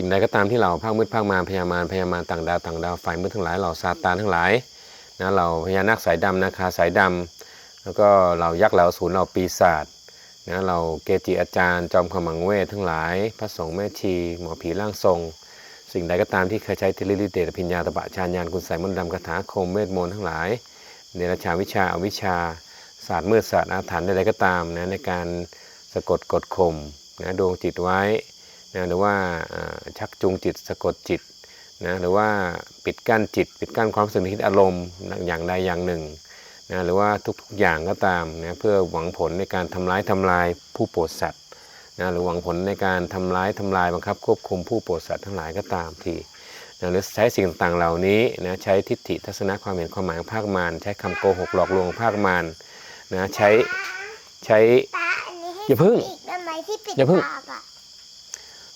สิ่งใดก็ตามที่เราภาคมืดภาคมารพยามารพยามารต่างดาวต่างดาวฝ่ายมืดทั้งหลายเหล่าซาตานทั้งหลายนะเราพญานาคสายดำนาคาสายดำแล้วก็เรายักษ์เหล่าศูนย์เราปีศาจนะเราเกจิอาจารย์ จอมขมังเวททั้งหลาย พระสงฆ์แม่ชีหมอผีร่างทรง สิ่งใดก็ตามที่เคยใช้ทิลิลิเดชพิญญาตบะชาญญาณคุณใส่มนต์ดำคาถาคมเวทมนต์ทั้งหลายเนรชาวิชาอวิชชาศาสตร์มืดศาสตร์อาถรรพ์ใดๆก็ตามนะในการสะกดกดข่มนะดวงจิตไว้ นะหรือว่าอ่าชักจูงจิตสะกดจิตนะหรือว่าปิดกั้นจิต ปิดกั้นความรู้สึกนึกคิดอารมณ์อย่างใดอย่างหนึ่งนะหรือว่าทุกๆอย่างก็ตามนะเพื่อหวังผลในการทำร้ายทำลายผู้โปรดสัตว์นะหรือหวังผลในการทำร้ายทำลายบังคับควบคุมผู้โปรดสัตว์ทั้งหลายก็ตามทีนะหรือใช้สิ่งต่างๆเหล่านี้นะใช้ทิฏฐิทัศนะความเห็นความหมายของภาคมารใช้คำโกหกหลอกลวงของภาคมารนะใช้ใช้ตาอันนี้ให้อย่าพึ่งอีกได้ไหมที่ปิดอย่าพึ่ง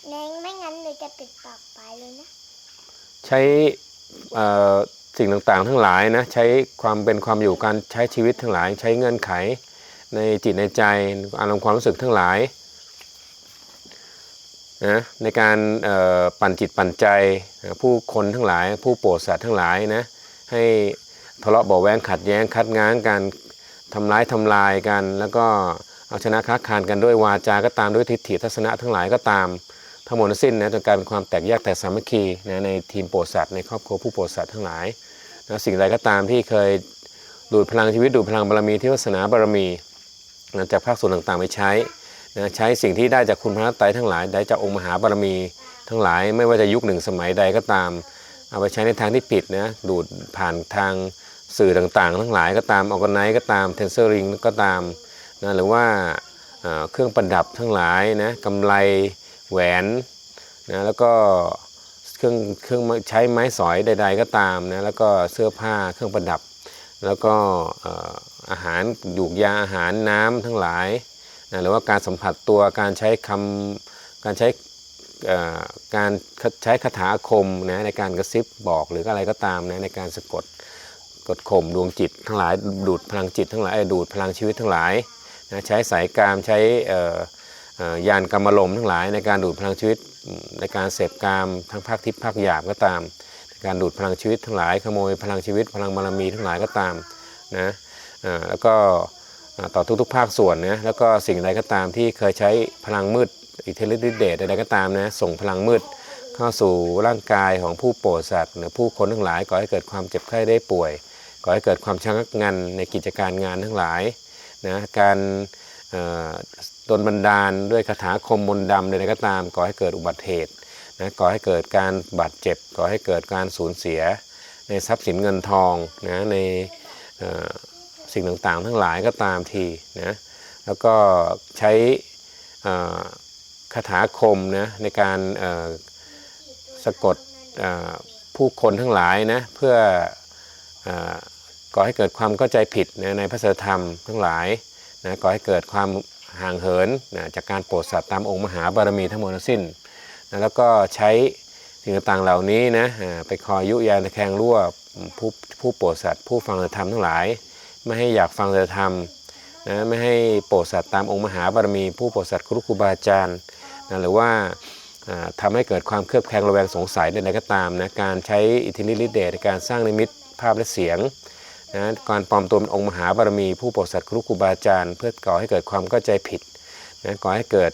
ปากอะเน้งไม่งั้นหนูจะปิดปากไปเลยนะ ใช้สิ่งต่างๆ ทั้งหลายนะใช้ความเป็นความอยู่การใช้ชีวิตทั้งหลาย ใช้เงื่อนไขในจิตในใจอารมณ์ความรู้สึกทั้งหลายนะในการปั่นจิตปั่นใจผู้คนทั้งหลาย ผู้โปรดสัตว์ทั้งหลายนะให้ทะเลาะเบาแวงขัดแย้งคัดง้างกันทำร้ายทำลายกัน แล้วก็เอาชนะค้าคานกันด้วยวาจาก็ตามด้วยทิฏฐิทัศนะทั้งหลายก็ตาม ทั้งหมดสิ้นนะจนกลายเป็นความแตกแยกแต่สามัคคีนะในทีมโปรดสัตว์ในครอบครัวผู้โปรดสัตว์ทั้งหลายนะสิ่งใดก็ตามที่เคยดูดพลังชีวิตดูดพลังบารมีที่วาสนาบารมีนะจากภาคส่วนต่างๆไปใช้นะใช้สิ่งที่ได้จากคุณพระรัตนตรัยทั้งหลาย ได้จากองค์มหาบารมีทั้งหลาย ไม่ว่าจะยุคหนึ่งสมัยใดก็ตาม เอาไปใช้ในทางที่ผิดนะดูดผ่านทางสื่อต่างๆ ทั้งหลายก็ตามออกไนก็ตามเทนเซอร์ริงก็ตามนะหรือว่าเครื่องประดับทั้งหลายนะกำไร แหวนนะแล้วก็เครื่องเครื่องใช้ไม้สอยใด ๆ ก็ตามนะแล้วก็เสื้อผ้าเครื่องประดับ แล้วก็เอ่อาหารหยูกยาอาหารน้ำทั้งหลายนะหรือว่าการสัมผัสตัวการใช้คำการใช้การใช้คาถาคมนะในการกระซิบบอกหรืออะไรก็ตามนะในการสะกดกดข่มดวงจิตทั้งหลายดูดพลังจิตทั้งหลายดูดพลังชีวิตทั้งหลายนะใช้สายกามใช้ ยานกรรมลมทั้งหลายในการดูดพลังชีวิตในการเสพกามทั้งภาคทิพย์ภาคหยาบก็ตาม การดูดพลังชีวิตทั้งหลายขโมยพลังชีวิต พลังบารมีทั้งหลายก็ตามนะแล้วก็ต่อต่อทุกๆ ภาคส่วนนะแล้วก็สิ่งใดก็ตามที่เคยใช้พลังมืดอิทธิฤทธิเดชใดๆก็ตามนะส่งพลังมืดเข้าสู่ร่างกายของผู้โปรดสัตว์หรือผู้คนทั้งหลายก่อให้เกิดความเจ็บไข้ได้ป่วย ก่อให้เกิดความชะงักงันในกิจการงานทั้งหลายนะการ โดนบันดาลด้วยคาถาคมมนต์ดำใดๆก็ตามก่อให้เกิดอุบัติเหตุนะก่อให้เกิดการบาดเจ็บก่อให้เกิดการสูญเสีย ในทรัพย์สินเงินทองนะในสิ่งต่างๆ ทั้งหลายก็ตามทีนะแล้วก็ใช้คาถาคมนะในการสะกดผู้คนทั้งหลายนะเพื่ออก่อให้เกิดความเข้าใจผิดนะในพระธรรมทั้งหลายนะก่อให้เกิดความ ห่างเหินนะจากการโปรดสัตว์ตามองค์มหาบารมีทั้งหมดทั้งสิ้นนะแล้วก็ใช้สิ่งต่างๆเหล่านี้นะไปคอยยุยานตะแคงรั่วผู้ผู้โปรดสัตว์ผู้ฟังธรรมทั้งหลาย ไม่ให้อยากฟังธรรมนะไม่ให้โปรดสัตว์ตามองค์มหาบารมี ผู้โปรดสัตว์ครูครูบาอาจารย์นะหรือว่าอ่าทำให้เกิดความเครือบแคลงระแวงสงสัยใดๆก็ตามนะการใช้อิทธิฤทธิฤทธิเดชในการสร้างนิมิตภาพและเสียง นะการปลอมตัวเป็นองค์มหาบารมี ผู้โปรดสัตว์ครูครูบาอาจารย์ เพื่อก่อให้เกิดความเข้าใจผิดนะก่อให้เกิด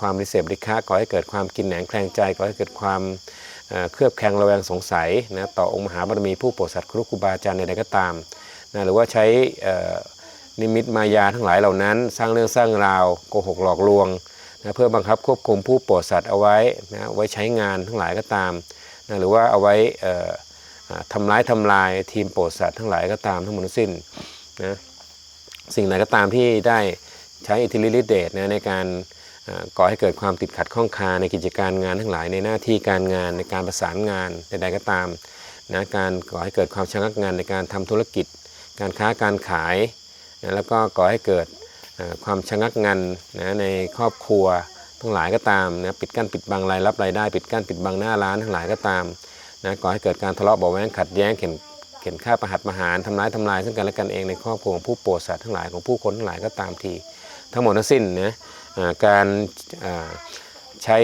ความริเสพริคะก่อให้เกิดความกินแหนงแคลงใจก่อให้เกิดความเครือบแคลงระแวงสงสัยนะต่อองค์มหาบารมีผู้โปรดสัตว์ครูครูบาอาจารย์ใดๆก็ตามนะหรือว่าใช้นิมิตมายาทั้งหลายเหล่านั้น สร้างเรื่องสร้างราวโกหกหลอกลวงนะเพื่อบังคับควบคุมผู้โปรดสัตว์เอาไว้นะไว้ใช้งานทั้งหลายก็ตามนะหรือว่าเอาไว้ ทำร้ายทำลายทีมโปรดสัตว์ทั้งหลายก็ตามทั้งหมดทั้งสิ้นนะสิ่งไหนก็ตามที่ได้ใช้อิทธิฤทธิเดชนะในการก่อให้เกิดความติดขัดข้องคาในกิจการงานทั้งหลายในหน้าที่การงานในการประสานงานใดๆก็ตามนะการก่อให้เกิดความชะงักงานในการทำธุรกิจ การค้าการขายนะแล้วก็ก่อให้เกิดความชะงักงันนะในครอบครัวทั้งหลายก็ตามนะปิดกั้นปิดบังรายรับรายได้ ปิดกั้นปิดบังหน้าร้านทั้งหลายก็ตาม นะก่อให้เกิดการทะเลาะเบาะแว้งขัดแย้งเข็นเข็นฆ่าประหัตประหารทำร้ายทำลายซึ่งกันและกันเองในครอบครัวของผู้โปรดสัตว์ทั้งหลายของผู้คนทั้งหลายก็ตามที ทั้งหมดทั้งสิ้นนะการใช้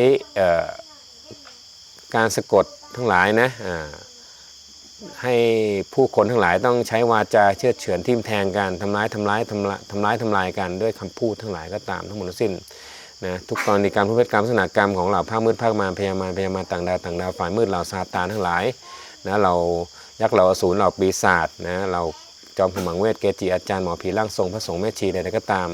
การสะกดทั้งหลายนะให้ผู้คนทั้งหลายต้องใช้วาจาเชื่อเฉือนทิ่มแทงกันทำร้ายทำร้ายทำร้ายทำร้ายทำลายกันด้วยคำพูดทั้งหลายก็ตามทั้งหมดทั้งสิ้น นะทุกกรณีการพูดเพศกรรมลักษณะกรรมของเหล่าภาคมืดภาคมารพยามารพยามารต่างดาวต่างดาวฝ่ายมืดเหล่าซาตานทั้งหลายนะเรายักษ์เราอสูรเราปีศาจนะเราจอมขมังเวทเกจิอาจารย์หมอผีร่างทรงพระสงฆ์แม่ชีใดๆก็ตาม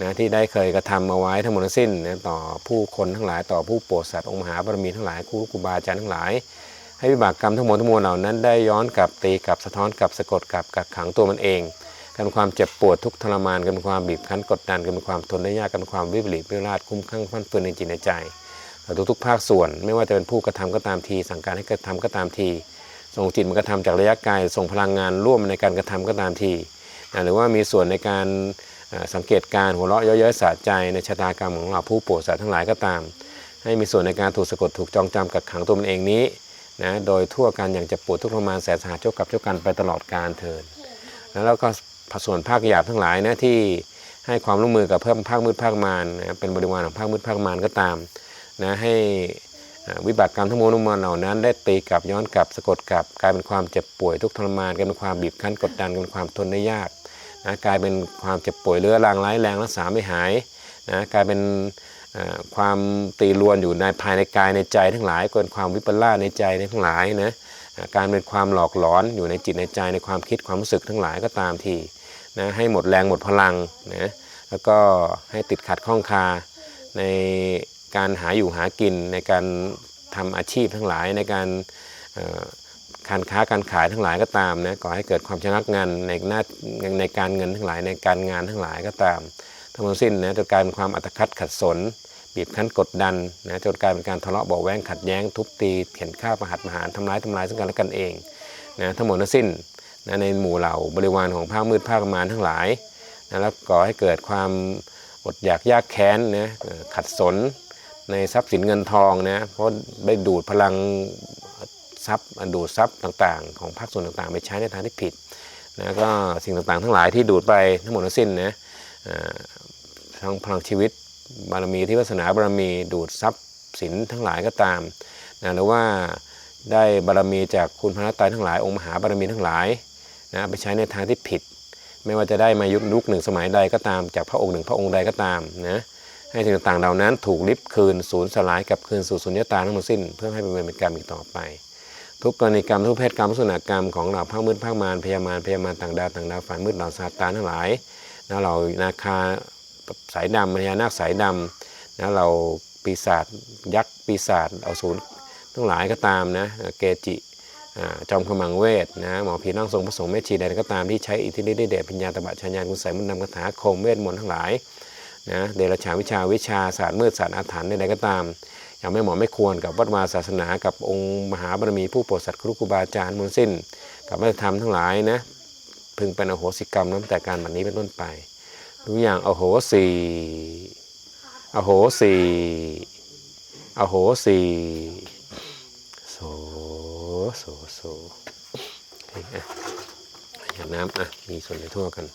นะที่ได้เคยกระทำมาไว้ทั้งหมดทั้งสิ้นนะต่อผู้คนทั้งหลายต่อผู้โปรดสัตว์องค์มหาบารมีทั้งหลายครูครูบาอาจารย์ทั้งหลาย ให้วิบากกรรมทั้งหมดทั้งมวลเหล่านั้นได้ย้อนกลับตีกลับสะท้อนกลับสะกดกลับกักขังตัวมันเอง กันเป็นความเจ็บปวดทุกทรมานกันเป็นความบีบคั้นกดดันกันเป็นความทนได้ยากกันเป็นความวิปริตวิราชคุ้มข้างฟันเฟือนในจิตในใจเราทุกๆภาคส่วน ไม่ว่าจะเป็นผู้กระทำก็ตามที สั่งการให้กระทำก็ตามทีส่งจิตมันกระทำจากระยะไกลส่งพลังงานร่วมในการกระทำก็ตามทีหรือว่ามีส่วนในการสังเกตการหัวเราะเย้อยๆสะใจในชะตากรรมของเราผู้โปรดสัตว์ทั้งหลายก็ตาม ให้มีส่วนในการถูกสะกดถูกจองจำกักขังตัวมันเองนี้นะโดยทั่วกันอย่างจะปวดทุกข์ทรมานแสนสาหัสเจ้ากับเจ้ากันไปตลอดกาลเทินแล้วเราก็ ส่วนภาคหยาบทั้งหลายนะที่ให้ความร่วมมือกับเพิ่มภาคมืดภาคมารนะเป็นบริวารของภาคมืดภาคมารก็ตามนะให้วิบากกรรมทั้งมวลมวลเหล่านั้น ได้ตีกลับย้อนกลับสะกดกลับ กลายเป็นความเจ็บป่วยทุกทรมานกลายเป็นความบีบคั้นกดดันกลายเป็นความทนได้ยากนะกลายเป็นความเจ็บป่วยเรื้อรังร้ายแรงรักษาไม่หายนะกลายเป็นความตีรวนอยู่ในภายในกายในใจทั้งหลายเกินความวิปลาสในใจทั้งหลายนะการเป็นความหลอกหลอนอยู่ในจิตในใจในความคิดความรู้สึกทั้งหลายก็ตามที นะให้หมดแรงหมดพลังนะแล้วก็ให้ติดขัดข้องคาในการหาอยู่หากินในการทำอาชีพทั้งหลายในการการค้าการขายทั้งหลายก็ตามนะก่อให้เกิดความชะงักงันในหน้าในการเงินทั้งหลายในการงานทั้งหลายก็ตาม ทั้งหมดสิ้นนะจนกลายเป็นความอัตคัดขัดสน บีบคั้นกดดันนะจนกลายเป็นการทะเลาะเบาแว้งขัดแย้งทุบตีเข็นฆ่าประหัตประหารทำร้ายทำลายซึ่งกันและกันเองนะทั้งหมดทั้งสิ้น นะในหมู่เหล่าบริวารของภาคมืดภาคมารทั้งหลายนะแล้วก่อให้เกิดความอดอยากยากแค้นนะขัดสนในทรัพย์สินเงินทองนะเพราะได้ดูดพลังทรัพย์ดูดทรัพย์ต่างๆ ของภาคส่วนต่างๆ ไปใช้ในทางที่ผิดนะก็สิ่งต่างๆ ทั้งหลายที่ดูดไปทั้งหมดทั้งสิ้นนะทั้งพลังชีวิตบารมีที่วาสนาบารมีดูดทรัพย์สินทั้งหลายก็ตามนะหรือว่าได้บารมีจากคุณพระรัตนตรัยทั้งหลายองค์มหาบารมีทั้งหลาย นะไปใช้ในทางที่ผิด ไม่ว่าจะได้มายุคยุคหนึ่งสมัยใดก็ตาม จากพระองค์หนึ่งพระองค์ใดก็ตามนะให้สิ่งต่างๆเหล่านั้นถูกลิบคืนสูญสลายกับคืนสู่สุญญตาทั้งหมดสิ้น เพื่อให้เป็นเวรเป็นกรรมอีกต่อไป ทุกกรณีกรรมทุกเพศกรรมทุกสุนกรรมของเราภาคมืดภาคมารพยามารพยามารต่างดาวต่างดาวฝ่ายมืดเหล่าซาตานทั้งหลายนะเรานาคาสายดำพญานาคสายดำนะเราปีศาจยักษ์ปีศาจเอาศูนย์ทั้งหลายก็ตามนะเกจิ จอมขมังเวทนะหมอผีร่างทรงพระสงฆ์แม่ชีใดก็ตามที่ใช้อิทธิฤทธิ์เดชปัญญาตบะชัญญาคุณใส่มุนต์นำคาถาคมเวทมนต์ทั้งหลายนะเดรัจฉาวิชาวิชาศาสตร์มืดศาสตร์อาถรรพ์ใดๆก็ตามอย่างไม่เหมาะไม่ควรกับวัดวาศาสนากับองค์มหาบารมีผู้โปรดสัตว์ครูครูบาอาจารย์มนสิ้น กับวัฒนธรรมทั้งหลายนะพึงเป็นอโหสิกรรมนับแต่การบัดนี้เป็นต้นไปทุกอย่างอโหสีอโหสีอโหสีโส โสโสโอเคอะหยาดน้ำอะ มีส่วนในทั่วกัน